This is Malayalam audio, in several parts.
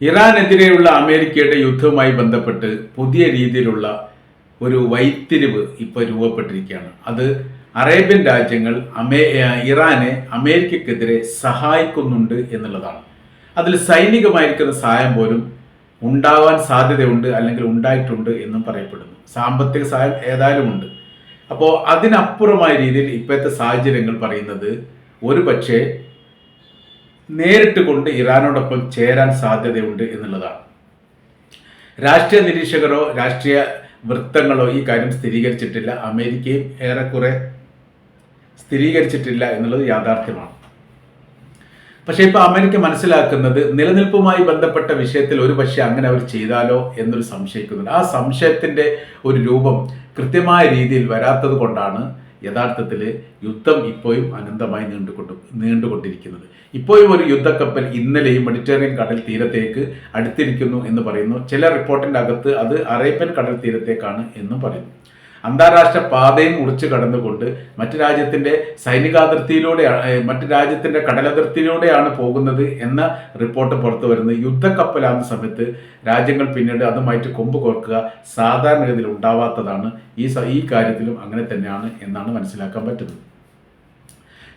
ഇറാനെതിരെയുള്ള അമേരിക്കയുടെ യുദ്ധവുമായി ബന്ധപ്പെട്ട് പുതിയ രീതിയിലുള്ള ഒരു വൈത്തിരിവ് ഇപ്പോൾ രൂപപ്പെട്ടിരിക്കുകയാണ്. അത് അറേബ്യൻ രാജ്യങ്ങൾ അമേ ഇറാനെ അമേരിക്കക്കെതിരെ സഹായിക്കുന്നുണ്ട് എന്നുള്ളതാണ്. അതിൽ സൈനികമായിരിക്കുന്ന സഹായം പോലും ഉണ്ടാവാൻ സാധ്യതയുണ്ട് അല്ലെങ്കിൽ ഉണ്ടായിട്ടുണ്ട് എന്നും പറയപ്പെടുന്നു. സാമ്പത്തിക സഹായം ഏതായാലും ഉണ്ട്. അപ്പോൾ അതിനപ്പുറമായ രീതിയിൽ ഇപ്പോഴത്തെ സാഹചര്യങ്ങൾ പറയുന്നത് ഒരു പക്ഷേ നേരിട്ട് കൊണ്ട് ഇറാനോടൊപ്പം ചേരാൻ സാധ്യതയുണ്ട് എന്നുള്ളതാണ്. രാഷ്ട്രീയ നിരീക്ഷകരോ രാഷ്ട്രീയ വൃത്തങ്ങളോ ഈ കാര്യം സ്ഥിരീകരിച്ചിട്ടില്ല. അമേരിക്കയും ഏറെക്കുറെ സ്ഥിരീകരിച്ചിട്ടില്ല എന്നുള്ളത് യാഥാർത്ഥ്യമാണ്. പക്ഷേ ഇപ്പോൾ അമേരിക്ക മനസ്സിലാക്കുന്നത് നിലനിൽപ്പുമായി ബന്ധപ്പെട്ട വിഷയത്തിൽ ഒരു പക്ഷേ അങ്ങനെ അവർ ചെയ്താലോ എന്നൊരു സംശയിക്കുന്നുണ്ട്. ആ സംശയത്തിന്റെ ഒരു രൂപം കൃത്യമായ രീതിയിൽ വരാത്തത് കൊണ്ടാണ് യഥാർത്ഥത്തിൽ യുദ്ധം ഇപ്പോഴും അനന്തമായി നീണ്ടുകൊണ്ട് നീണ്ടുകൊണ്ടിരിക്കുന്നത്. ഇപ്പോഴും ഒരു യുദ്ധക്കപ്പൽ ഇന്നലെയും മെഡിറ്ററേനിയൻ കടൽ തീരത്തേക്ക് അടുത്തിരിക്കുന്നു എന്ന് പറയുന്നു. ചില റിപ്പോർട്ടിന്റെ അകത്ത് അത് അറേബ്യൻ കടൽ തീരത്തേക്കാണ് എന്നും പറയുന്നു. അന്താരാഷ്ട്ര പാതയും മുറിച്ച് കടന്നുകൊണ്ട് മറ്റു രാജ്യത്തിന്റെ സൈനികാതിർത്തിയിലൂടെ മറ്റു രാജ്യത്തിന്റെ കടലതിർത്തിയിലൂടെയാണ് പോകുന്നത് എന്ന റിപ്പോർട്ട് പുറത്തു വരുന്നത് യുദ്ധക്കപ്പലാകുന്ന സമയത്ത് രാജ്യങ്ങൾ പിന്നീട് അതുമായിട്ട് കൊമ്പ് കോർക്കുക സാധാരണഗതിയിൽ ഉണ്ടാവാത്തതാണ് ഈ ഈ കാര്യത്തിലും അങ്ങനെ തന്നെയാണ് എന്നാണ് മനസ്സിലാക്കാൻ പറ്റുന്നത്.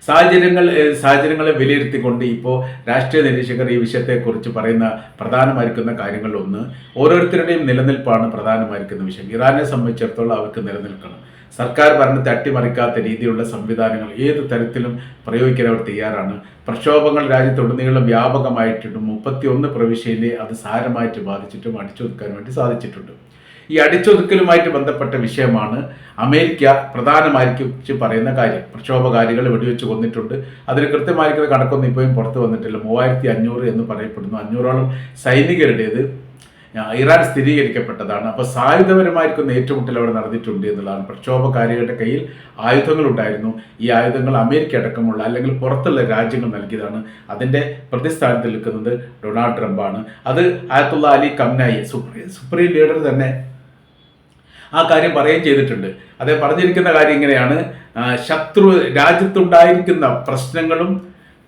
സാഹചര്യങ്ങൾ സാഹചര്യങ്ങളെ വിലയിരുത്തിക്കൊണ്ട് ഇപ്പോൾ രാഷ്ട്രീയ നിരീക്ഷകർ ഈ വിഷയത്തെക്കുറിച്ച് പറയുന്ന പ്രധാനമായിരിക്കുന്ന കാര്യങ്ങളിലൊന്ന് ഓരോരുത്തരുടെയും നിലനിൽപ്പാണ് പ്രധാനമായിരിക്കുന്ന വിഷയം. ഇറാനെ സംബന്ധിച്ചിടത്തോളം അവർക്ക് നിലനിൽക്കണം. സർക്കാർ ഭരണത്തെ അട്ടിമറിക്കാത്ത രീതിയിലുള്ള സംവിധാനങ്ങൾ ഏത് തരത്തിലും പ്രയോഗിക്കാൻ അവർ തയ്യാറാണ്. പ്രക്ഷോഭങ്ങൾ രാജ്യത്തുടനീളം വ്യാപകമായിട്ടുണ്ട്. മുപ്പത്തിയൊന്ന് പ്രവിശ്യയിലെ അത് സാരമായിട്ട് ബാധിച്ചിട്ടും അടിച്ചൊതുക്കാൻ വേണ്ടി സാധിച്ചിട്ടുണ്ട്. ഈ അടിച്ചൊതുക്കലുമായിട്ട് ബന്ധപ്പെട്ട വിഷയമാണ് അമേരിക്ക പ്രധാനമായിരിക്കും പറയുന്ന കാര്യം. പ്രക്ഷോഭകാരികൾ വെടിവെച്ച് കൊന്നിട്ടുണ്ട്. അതിന് കൃത്യമായിരിക്കുന്ന കണക്കൊന്നും ഇപ്പോഴും പുറത്തു വന്നിട്ടില്ല. മൂവായിരത്തി അഞ്ഞൂറ് എന്ന് പറയപ്പെടുന്നു. അഞ്ഞൂറോളം സൈനികരുടേത് ഇറാൻ സ്ഥിരീകരിക്കപ്പെട്ടതാണ്. അപ്പോൾ സായുധപരമായിരിക്കുന്ന ഏറ്റുമുട്ടൽ അവിടെ നടന്നിട്ടുണ്ട് എന്നുള്ളതാണ്. പ്രക്ഷോഭകാരികളുടെ കയ്യിൽ ആയുധങ്ങൾ ഉണ്ടായിരുന്നു. ഈ ആയുധങ്ങൾ അമേരിക്ക അടക്കമുള്ള അല്ലെങ്കിൽ പുറത്തുള്ള രാജ്യങ്ങൾ നൽകിയതാണ്. അതിന്റെ പ്രതിസ്ഥാനത്ത് നിൽക്കുന്നത് ഡൊണാൾഡ് ട്രംപാണ്. അത് Ayatollah Ali Khamenei supreme supreme leader തന്നെ ആ കാര്യം പറയുകയും ചെയ്തിട്ടുണ്ട്. അദ്ദേഹം പറഞ്ഞിരിക്കുന്ന കാര്യം ഇങ്ങനെയാണ്. ശത്രു രാജ്യത്തുണ്ടായിരിക്കുന്ന പ്രശ്നങ്ങളും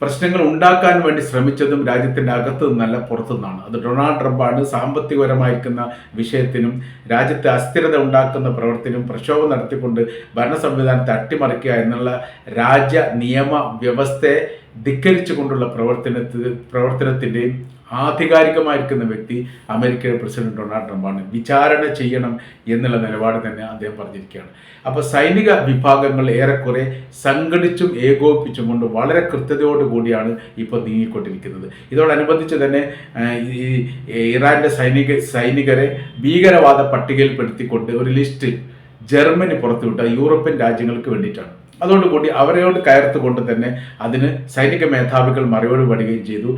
പ്രശ്നങ്ങൾ ഉണ്ടാക്കാൻ വേണ്ടി ശ്രമിച്ചതും രാജ്യത്തിന്റെ അകത്തു നിന്നല്ല പുറത്തുനിന്നാണ്. അത് ഡൊണാൾഡ് ട്രംപാണ് സാമ്പത്തികപരമായിരിക്കുന്ന വിഷയത്തിനും രാജ്യത്തെ അസ്ഥിരത ഉണ്ടാക്കുന്ന പ്രവർത്തിനും പ്രക്ഷോഭം നടത്തിക്കൊണ്ട് ഭരണ സംവിധാനത്തെ അട്ടിമറിക്കുക എന്നുള്ള രാജ്യ നിയമ വ്യവസ്ഥയെ ധിക്കരിച്ചുകൊണ്ടുള്ള പ്രവർത്തനത്തിൽ പ്രവർത്തനത്തിന്റെയും ആധികാരികമായിരിക്കുന്ന വ്യക്തി അമേരിക്കയുടെ പ്രസിഡന്റ് ഡൊണാൾഡ് ട്രംപാണ്. വിചാരണ ചെയ്യണം എന്നുള്ള നിലപാട് തന്നെ അദ്ദേഹം പറഞ്ഞിരിക്കുകയാണ്. അപ്പോൾ സൈനിക വിഭാഗങ്ങൾ ഏറെക്കുറെ സംഘടിച്ചും ഏകോപിപ്പിച്ചും കൊണ്ട് വളരെ കൃത്യതയോടുകൂടിയാണ് ഇപ്പോൾ നീങ്ങിക്കൊണ്ടിരിക്കുന്നത്. ഇതോടനുബന്ധിച്ച് തന്നെ ഈ ഇറാന്റെ സൈനിക സൈനികരെ ഭീകരവാദ പട്ടികയിൽപ്പെടുത്തിക്കൊണ്ട് ഒരു ലിസ്റ്റ് ജർമ്മനി പുറത്തുവിട്ട യൂറോപ്യൻ രാജ്യങ്ങൾക്ക് വേണ്ടിയിട്ടാണ്. അതോടുകൂടി അവരെയോട് കയർത്തുകൊണ്ട് തന്നെ അതിന് സൈനിക മേധാവികൾ മറുപടി പടുകയും ചെയ്തു.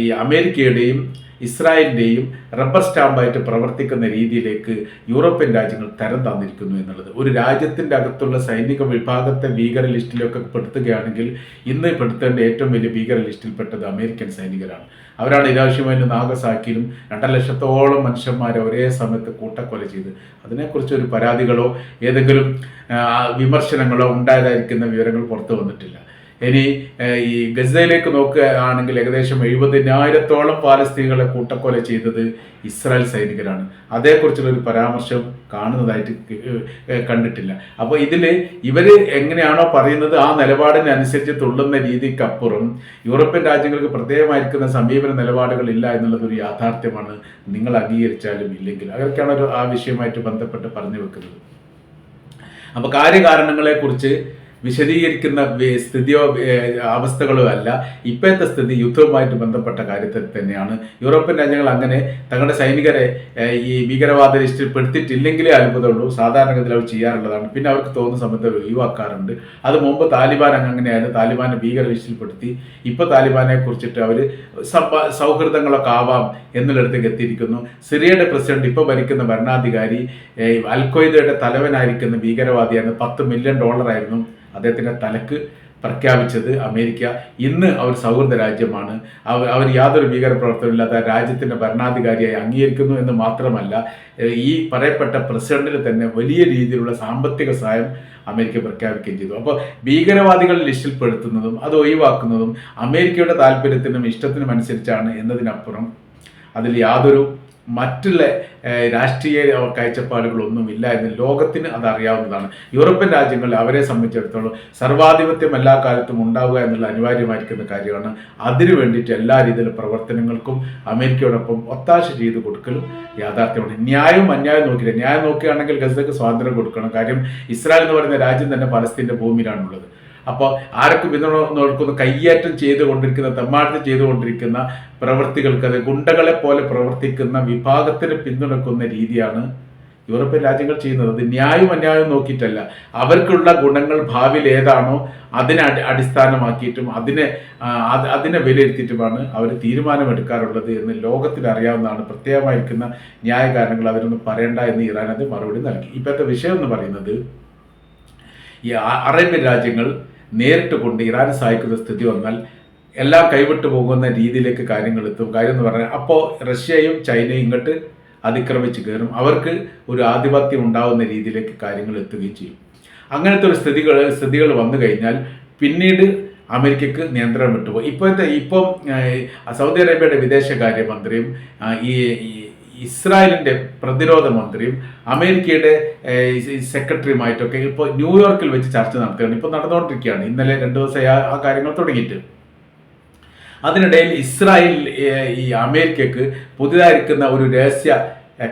ഈ അമേരിക്കയുടെയും ഇസ്രായേലിന്റെയും റബ്ബർ സ്റ്റാമ്പായിട്ട് പ്രവർത്തിക്കുന്ന രീതിയിലേക്ക് യൂറോപ്യൻ രാജ്യങ്ങൾ തരം തന്നിരിക്കുന്നു എന്നുള്ളത്. ഒരു രാജ്യത്തിന്റെ അകത്തുള്ള സൈനിക വിഭാഗത്തെ ഭീകര ലിസ്റ്റിലൊക്കെ പെടുത്തുകയാണെങ്കിൽ ഇന്ന് പെടുത്തേണ്ട ഏറ്റവും വലിയ ഭീകര ലിസ്റ്റിൽപ്പെട്ടത് അമേരിക്കൻ സൈനികരാണ്. അവരാണ് ഇരാവശ്യമായി നാഗസാക്കിയിലും രണ്ടര ലക്ഷത്തോളം മനുഷ്യന്മാരെ ഒരേ സമയത്ത് കൂട്ടക്കൊല ചെയ്ത്. അതിനെക്കുറിച്ച് ഒരു പരാതികളോ ഏതെങ്കിലും വിമർശനങ്ങളോ ഉണ്ടായതായിരിക്കുന്ന വിവരങ്ങൾ പുറത്തു വന്നിട്ടില്ല. ഇനി ഈ ഗസയിലേക്ക് നോക്കുകയാണെങ്കിൽ ഏകദേശം എഴുപതിനായിരത്തോളം പാലസ്തീനികളെ കൂട്ടക്കൊല ചെയ്തത് ഇസ്രായേൽ സൈനികരാണ്. അതേക്കുറിച്ചുള്ള ഒരു പരാമർശം കാണുന്നതായിട്ട് കണ്ടിട്ടില്ല. അപ്പോൾ ഇതിൽ ഇവർ എങ്ങനെയാണോ പറയുന്നത് ആ നിലപാടിനനുസരിച്ച് തുള്ളുന്ന രീതിക്കപ്പുറം യൂറോപ്യൻ രാജ്യങ്ങൾക്ക് പ്രത്യേകമായിരിക്കുന്ന സമീപന നിലപാടുകൾ ഇല്ല എന്നുള്ളത് ഒരു യാഥാർത്ഥ്യമാണ്. നിങ്ങൾ അംഗീകരിച്ചാലും ഇല്ലെങ്കിൽ. അതൊക്കെയാണ് ഒരു ആ വിഷയമായിട്ട് ബന്ധപ്പെട്ട് പറഞ്ഞു വെക്കുന്നത്. അപ്പോൾ കാര്യകാരണങ്ങളെക്കുറിച്ച് വിശദീകരിക്കുന്ന സ്ഥിതിയോ അവസ്ഥകളോ അല്ല. ഇപ്പോഴത്തെ സ്ഥിതി യുദ്ധവുമായിട്ട് ബന്ധപ്പെട്ട കാര്യത്തിൽ തന്നെയാണ്. യൂറോപ്യൻ രാജ്യങ്ങൾ അങ്ങനെ തങ്ങളുടെ സൈനികരെ ഈ ഭീകരവാദ ലിസ്റ്റിൽ പെടുത്തിയിട്ടില്ലെങ്കിലേ അത്ഭുതമുള്ളൂ. സാധാരണഗതിയിൽ അവർ ചെയ്യാറുള്ളതാണ്. പിന്നെ അവർക്ക് തോന്നുന്ന സമയത്ത് ഒഴിവാക്കാറുണ്ട്. അത് മുമ്പ് താലിബാൻ അങ്ങനെയായിരുന്നു. താലിബാനെ ഭീകര ലിസ്റ്റിൽപ്പെടുത്തി ഇപ്പോൾ താലിബാനെ കുറിച്ചിട്ട് അവർ സൗഹൃദങ്ങളൊക്കെ ആവാം എന്നുള്ളിടത്തേക്ക് എത്തിയിരിക്കുന്നു. സിറിയയുടെ പ്രസിഡന്റ് ഇപ്പോൾ ഭരിക്കുന്ന ഭരണാധികാരി ഏഹ്, അൽഖ്വയ്ദയുടെ തലവനായിരിക്കുന്ന ഭീകരവാദിയാണ് പത്ത് മില്യൺ ഡോളറായിരുന്നു. അദ്ദേഹത്തിന്റെ തലക്ക് പ്രഖ്യാപിച്ചത് അമേരിക്ക. ഇന്ന് അവർ സൗഹൃദ രാജ്യമാണ്. അവർ അവർ യാതൊരു ഭീകര പ്രവർത്തനമില്ലാത്ത രാജ്യത്തിന്റെ ഭരണാധികാരിയായി അംഗീകരിക്കുന്നു എന്ന് മാത്രമല്ല ഈ പറയപ്പെട്ട പ്രസിഡന്റിന് തന്നെ വലിയ രീതിയിലുള്ള സാമ്പത്തിക സഹായം അമേരിക്ക പ്രഖ്യാപിക്കുകയും ചെയ്തു. അപ്പോൾ ഭീകരവാദികൾ ലിസ്റ്റിൽ പെടുത്തുന്നതും അത് ഒഴിവാക്കുന്നതും അമേരിക്കയുടെ താല്പര്യത്തിനും ഇഷ്ടത്തിനും അനുസരിച്ചാണ് എന്നതിനപ്പുറം അതിൽ യാതൊരു മറ്റുള്ള രാഷ്ട്രീയ കാഴ്ചപ്പാടുകളൊന്നും ഇല്ല എന്ന് ലോകത്തിന് അത് അറിയാവുന്നതാണ് യൂറോപ്യൻ രാജ്യങ്ങൾ അവരെ സംബന്ധിച്ചിടത്തോളം സർവാധിപത്യം എല്ലാ കാലത്തും ഉണ്ടാവുക എന്നുള്ള അനിവാര്യമായിരിക്കുന്ന കാര്യമാണ്. അതിനു വേണ്ടിയിട്ട് എല്ലാ രീതിയിലും പ്രവർത്തനങ്ങൾക്കും അമേരിക്കയോടൊപ്പം ഒത്താശ ചെയ്ത് കൊടുക്കലും യാഥാർത്ഥ്യമാണ്. ന്യായവും അന്യായം നോക്കില്ല. ന്യായം നോക്കുകയാണെങ്കിൽ ഗസക്ക് സ്വാതന്ത്ര്യം കൊടുക്കണം. കാര്യം ഇസ്രായേൽ എന്ന് പറയുന്ന രാജ്യം തന്നെ പലസ്തീന്റെ ഭൂമിയിലാണുള്ളത്. അപ്പോൾ ആരൊക്കെ പിന്തുണ നോക്കുന്ന കയ്യേറ്റം ചെയ്തുകൊണ്ടിരിക്കുന്ന തെമ്മാടത്ത് ചെയ്തുകൊണ്ടിരിക്കുന്ന പ്രവൃത്തികൾക്ക് അത് ഗുണ്ടകളെ പോലെ പ്രവർത്തിക്കുന്ന വിഭാഗത്തിന് പിന്തുണക്കുന്ന രീതിയാണ് യൂറോപ്യൻ രാജ്യങ്ങൾ ചെയ്യുന്നത്. അത് ന്യായവും അന്യായവും നോക്കിയിട്ടല്ല. അവർക്കുള്ള ഗുണങ്ങൾ ഭാവിയിൽ ഏതാണോ അതിനെ അടി അടിസ്ഥാനമാക്കിയിട്ടും അതിനെ അതിനെ വിലയിരുത്തിയിട്ടുമാണ് അവർ തീരുമാനമെടുക്കാറുള്ളത് എന്ന് ലോകത്തിൽ അറിയാവുന്നതാണ്. പ്രത്യേകമായിരിക്കുന്ന ന്യായ കാരണങ്ങൾ അതിനൊന്നും പറയണ്ട എന്ന് ഇറാൻ അത് മറുപടി നൽകി. ഇപ്പോഴത്തെ വിഷയം എന്ന് പറയുന്നത് ഈ അറേബ്യൻ രാജ്യങ്ങൾ നേരിട്ട് കൊണ്ട് ഇറാനെ സഹായിക്കുന്ന സ്ഥിതി വന്നാൽ എല്ലാം കൈവിട്ടു പോകുന്ന രീതിയിലേക്ക് കാര്യങ്ങൾ എത്തും. കാര്യം എന്ന് പറഞ്ഞാൽ അപ്പോൾ റഷ്യയും ചൈനയും ഇങ്ങോട്ട് അതിക്രമിച്ച് കയറും. അവർക്ക് ഒരു ആധിപത്യം ഉണ്ടാവുന്ന രീതിയിലേക്ക് കാര്യങ്ങൾ എത്തുകയും ചെയ്യും. അങ്ങനത്തെ ഒരു സ്ഥിതികൾ സ്ഥിതികൾ വന്നു കഴിഞ്ഞാൽ പിന്നീട് അമേരിക്കക്ക് നിയന്ത്രണം വിട്ടുപോകും. ഇപ്പോഴത്തെ ഇപ്പം സൗദി അറേബ്യയുടെ വിദേശകാര്യമന്ത്രിയും ഈ ഈ ഇസ്രായേലിന്റെ പ്രതിരോധ മന്ത്രിയും അമേരിക്കയുടെ സെക്രട്ടറിയുമായിട്ടൊക്കെ ഇപ്പോൾ ന്യൂയോർക്കിൽ വെച്ച് ചർച്ച നടത്തുകയാണ് ഇപ്പോൾ നടന്നുകൊണ്ടിരിക്കുകയാണ്. ഇന്നലെ രണ്ട് ദിവസമായി ആ കാര്യങ്ങൾ തുടങ്ങിയിട്ട്. അതിനിടയിൽ ഇസ്രായേൽ ഈ അമേരിക്കക്ക് പുതിയതായിരിക്കുന്ന ഒരു രഹസ്യ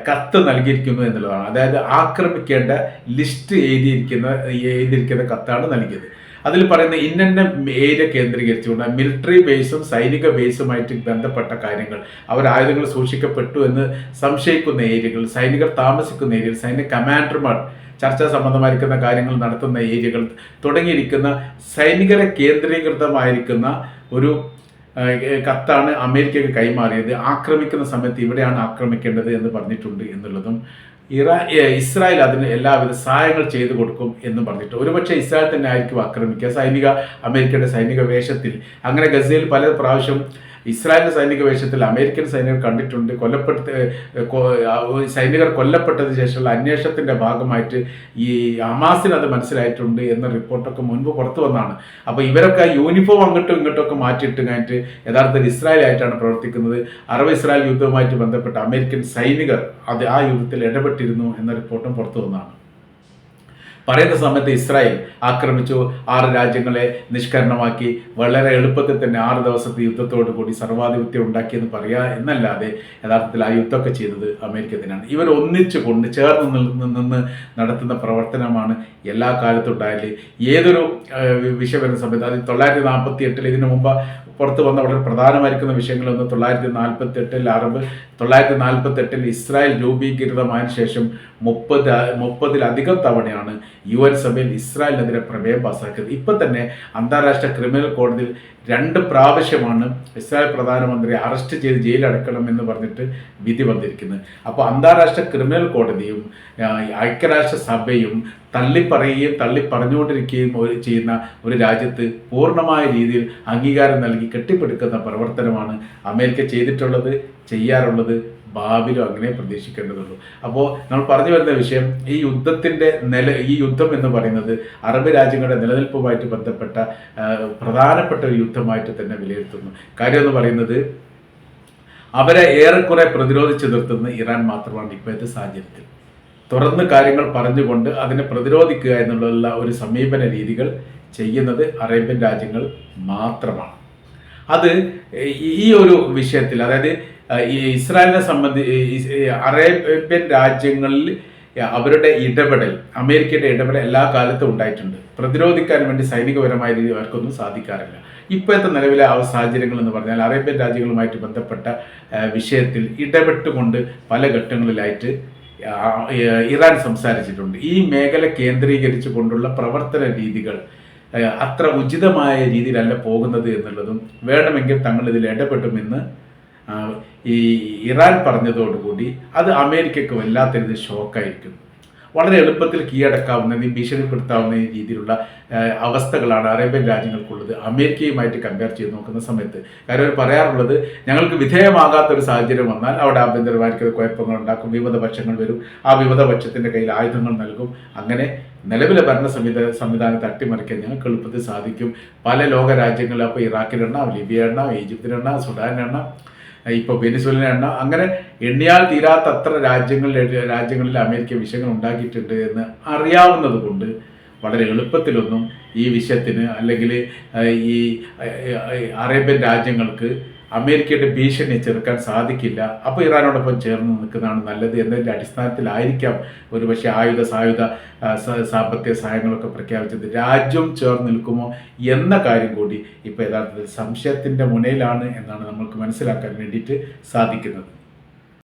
കത്ത് നൽകിയിരിക്കുന്നു എന്നുള്ളതാണ്. അതായത് ആക്രമിക്കേണ്ട ലിസ്റ്റ് എഴുതിയിരിക്കുന്ന എഴുതിയിരിക്കുന്ന കത്താണ് നൽകിയത്. അതിൽ പറയുന്ന ഇന്ന ഏരിയ കേന്ദ്രീകരിച്ചുകൊണ്ട് മിലിറ്ററി ബേസും സൈനിക ബേസുമായിട്ട് ബന്ധപ്പെട്ട കാര്യങ്ങൾ അവർ ആയുധങ്ങൾ സൂക്ഷിക്കപ്പെട്ടു എന്ന് സംശയിക്കുന്ന ഏരിയകൾ സൈനികർ താമസിക്കുന്ന ഏരിയകൾ സൈനിക കമാൻഡർമാർ ചർച്ചാ സംബന്ധമായിരിക്കുന്ന കാര്യങ്ങൾ നടത്തുന്ന ഏരിയകൾ തുടങ്ങിയിരിക്കുന്ന സൈനികരെ കേന്ദ്രീകൃതമായിരിക്കുന്ന ഒരു കത്താണ് അമേരിക്കയ്ക്ക് കൈമാറിയത്. ആക്രമിക്കുന്ന സമയത്ത് ഇവിടെയാണ് ആക്രമിക്കേണ്ടത് എന്ന് പറഞ്ഞിട്ടുണ്ട് എന്നുള്ളതും ഇറാ ഏഹ്, ഇസ്രായേൽ അതിന് എല്ലാവിധ സഹായങ്ങൾ ചെയ്തു കൊടുക്കും എന്ന് പറഞ്ഞിട്ട്. ഒരുപക്ഷെ ഇസ്രായേൽ തന്നെ ആയിരിക്കും ആക്രമിക്കുക. സൈനിക അമേരിക്കയുടെ സൈനിക വേഷത്തിൽ. അങ്ങനെ ഗസയിൽ പല പ്രാവശ്യം ഇസ്രായേലിന്റെ സൈനിക വേഷത്തിൽ അമേരിക്കൻ സൈനികർ കണ്ടിട്ടുണ്ട്. കൊല്ലപ്പെടുത്ത ഏഹ്, കൊ- ആ, ഒരു സൈനികർ കൊല്ലപ്പെട്ടതിന് ശേഷമുള്ള അന്വേഷണത്തിന്റെ ഭാഗമായിട്ട് ഈ ഹമാസിന് അത് മനസ്സിലായിട്ടുണ്ട് എന്ന റിപ്പോർട്ടൊക്കെ മുൻപ് പുറത്തു വന്നാണ്. അപ്പോൾ ഇവരൊക്കെ യൂണിഫോം അങ്ങോട്ടും ഇങ്ങോട്ടും ഒക്കെ മാറ്റിയിട്ട് കഴിഞ്ഞിട്ട് യഥാർത്ഥത്തിൽ ഇസ്രായേലായിട്ടാണ് പ്രവർത്തിക്കുന്നത്. അറബ് ഇസ്രായേൽ യുദ്ധവുമായിട്ട് ബന്ധപ്പെട്ട അമേരിക്കൻ സൈനികർ അത് ആ യുദ്ധത്തിൽ ഇടപെട്ടിരുന്നു എന്ന റിപ്പോർട്ടും പുറത്തു വന്നതാണ് പറയുന്ന സമയത്ത് ഇസ്രായേൽ ആക്രമിച്ചു. ആറ് രാജ്യങ്ങളെ നിഷ്കരണമാക്കി. വളരെ എളുപ്പത്തിൽ തന്നെ ആറ് ദിവസത്തെ യുദ്ധത്തോടു കൂടി സർവാധിപത്യം ഉണ്ടാക്കിയെന്ന് പറയുക എന്നല്ലാതെ യഥാർത്ഥത്തിൽ ആ യുദ്ധമൊക്കെ ചെയ്തത് അമേരിക്ക തന്നെയാണ്. ഇവർ ഒന്നിച്ചു കൊണ്ട് ചേർന്ന് നിന്ന് നടത്തുന്ന പ്രവർത്തനമാണ് എല്ലാ കാലത്തും ഉണ്ടായാൽ ഏതൊരു വിഷയം വരുന്ന സമയത്ത് അത് തൊള്ളായിരത്തി നാൽപ്പത്തി എട്ടിൽ ഇതിനു മുമ്പ് പുറത്ത് വന്ന വളരെ പ്രധാനമായിരിക്കുന്ന വിഷയങ്ങളൊന്ന് തൊള്ളായിരത്തി നാൽപ്പത്തി എട്ടിൽ അറബ് തൊള്ളായിരത്തി നാൽപ്പത്തി എട്ടിൽ ഇസ്രായേൽ രൂപീകൃതമായതിനു ശേഷം മുപ്പത് മുപ്പതിലധികം തവണയാണ് യു എൻ സഭയിൽ ഇസ്രായേലിനെതിരെ പ്രമേയം പാസാക്കിയത്. ഇപ്പം തന്നെ അന്താരാഷ്ട്ര ക്രിമിനൽ കോടതിയിൽ രണ്ട് പ്രാവശ്യമാണ് ഇസ്രായേൽ പ്രധാനമന്ത്രി അറസ്റ്റ് ചെയ്ത് ജയിലടക്കണം എന്ന് പറഞ്ഞിട്ട് വിധി വന്നിരിക്കുന്നത്. അപ്പോൾ അന്താരാഷ്ട്ര ക്രിമിനൽ കോടതിയും ഐക്യരാഷ്ട്ര സഭയും തള്ളിപ്പറയുകയും തള്ളി പറഞ്ഞുകൊണ്ടിരിക്കുകയും ഒരു- ചെയ്യുന്ന ഒരു രാജ്യത്ത് പൂർണമായ രീതിയിൽ അംഗീകാരം നൽകി കെട്ടിപ്പടുക്കുന്ന പ്രവർത്തനമാണ് അമേരിക്ക ചെയ്തിട്ടുള്ളത് ചെയ്യാറുള്ളത് ഭാവിയിലും അങ്ങനെ പ്രതീക്ഷിക്കേണ്ടതുള്ളൂ. അപ്പോൾ നമ്മൾ പറഞ്ഞു വരുന്ന വിഷയം ഈ യുദ്ധത്തിന്റെ നില ഈ യുദ്ധം എന്ന് പറയുന്നത് അറബ് രാജ്യങ്ങളുടെ നിലനിൽപ്പുമായിട്ട് ബന്ധപ്പെട്ട പ്രധാനപ്പെട്ട ഒരു യുദ്ധമായിട്ട് തന്നെ വിലയിരുത്തുന്നു. കാര്യം എന്ന് പറയുന്നത് അവരെ ഏറെക്കുറെ പ്രതിരോധിച്ച് നിർത്തുന്ന ഇറാൻ മാത്രമാണ് ഇപ്പോഴത്തെ സാഹചര്യത്തിൽ. തുറന്ന് കാര്യങ്ങൾ പറഞ്ഞുകൊണ്ട് അതിനെ പ്രതിരോധിക്കുക എന്നുള്ള ഒരു സമീപന രീതികൾ ചെയ്യുന്നത് അറേബ്യൻ രാജ്യങ്ങൾ മാത്രമാണ്. അത് ഈ- ഒരു വിഷയത്തിൽ അതായത് ഈ ഇസ്രായേലിനെ സംബന്ധി അറേബ്യൻ രാജ്യങ്ങളിൽ അവരുടെ ഇടപെടൽ അമേരിക്കയുടെ ഇടപെടൽ എല്ലാ കാലത്തും ഉണ്ടായിട്ടുണ്ട്. പ്രതിരോധിക്കാൻ വേണ്ടി സൈനികപരമായ രീതി അവർക്കൊന്നും സാധിക്കാറില്ല. ഇപ്പോഴത്തെ നിലവിലെ ആ സാഹചര്യങ്ങൾ എന്ന് പറഞ്ഞാൽ അറേബ്യൻ രാജ്യങ്ങളുമായിട്ട് ബന്ധപ്പെട്ട വിഷയത്തിൽ ഇടപെട്ടുകൊണ്ട് പല ഘട്ടങ്ങളിലായിട്ട് ഇറാൻ സംസാരിച്ചിട്ടുണ്ട്. ഈ മേഖല കേന്ദ്രീകരിച്ചു കൊണ്ടുള്ള പ്രവർത്തന രീതികൾ അത്ര ഉചിതമായ രീതിയിലല്ല പോകുന്നത് എന്നുള്ളതും വേണമെങ്കിൽ തങ്ങൾ ഇതിൽ ഇടപെടുമെന്ന് ആ, ഈ ഇറാൻ പറഞ്ഞതോടുകൂടി അത് അമേരിക്കയ്ക്ക് വല്ലാത്തൊരു ഷോക്കായിരിക്കും. വളരെ എളുപ്പത്തിൽ കീഴടക്കാവുന്ന ഭീഷണിപ്പെടുത്താവുന്ന രീതിയിലുള്ള അവസ്ഥകളാണ് അറേബ്യൻ രാജ്യങ്ങൾക്കുള്ളത്. അമേരിക്കയുമായിട്ട് കമ്പയർ ചെയ്ത് നോക്കുന്ന സമയത്ത്. കാര്യം പറയാറുള്ളത് ഞങ്ങൾക്ക് വിധേയമാകാത്ത ഒരു സാഹചര്യം വന്നാൽ അവിടെ ആഭ്യന്തരമായിരിക്കുന്ന കുഴപ്പങ്ങൾ ഉണ്ടാക്കും വിമതപക്ഷങ്ങൾ വരും ആ വിമതപക്ഷത്തിന്റെ കയ്യിൽ ആയുധങ്ങൾ നൽകും. അങ്ങനെ നിലവിലെ ഭരണ സംവിധാന സംവിധാനത്തെ അട്ടിമറിക്കാൻ ഞങ്ങൾക്ക് എളുപ്പത്തിൽ സാധിക്കും. പല ലോക രാജ്യങ്ങളിൽ അപ്പോൾ ഇറാഖിലെണ്ണ ലിബിയ എണ്ണ ഈജിപ്തിലെണ്ണ സുഡാൻ എണ്ണ. ഇപ്പോൾ വെനിസ്വലിനെ എണ്ണ അങ്ങനെ എണ്ണിയാൽ തീരാത്ത അത്ര രാജ്യങ്ങളിൽ രാജ്യങ്ങളിൽ അമേരിക്ക വിഷയങ്ങൾ ഉണ്ടാക്കിയിട്ടുണ്ട് എന്ന് അറിയാവുന്നത് കൊണ്ട് വളരെ എളുപ്പത്തിലൊന്നും ഈ വിഷയത്തിന് അല്ലെങ്കിൽ ഈ അറേബ്യൻ രാജ്യങ്ങൾക്ക് അമേരിക്കയുടെ ഭീഷണി ചെറുക്കാൻ സാധിക്കില്ല. അപ്പോൾ ഇറാനോടൊപ്പം ചേർന്ന് നിൽക്കുന്നതാണ് നല്ലത്. എന്നതിന്റെ അടിസ്ഥാനത്തിലായിരിക്കാം ഒരുപക്ഷെ ആയുധ സായുധ സാമ്പത്തിക സഹായങ്ങളൊക്കെ പ്രഖ്യാപിച്ചത്. രാജ്യം ചേർന്ന് നിൽക്കുമോ എന്ന കാര്യം കൂടി ഇപ്പോൾ യഥാർത്ഥത്തിൽ സംശയത്തിന്റെ മുനയിലാണ് എന്നാണ് നമ്മൾക്ക് മനസ്സിലാക്കാൻ വേണ്ടിയിട്ട് സാധിക്കുന്നത്.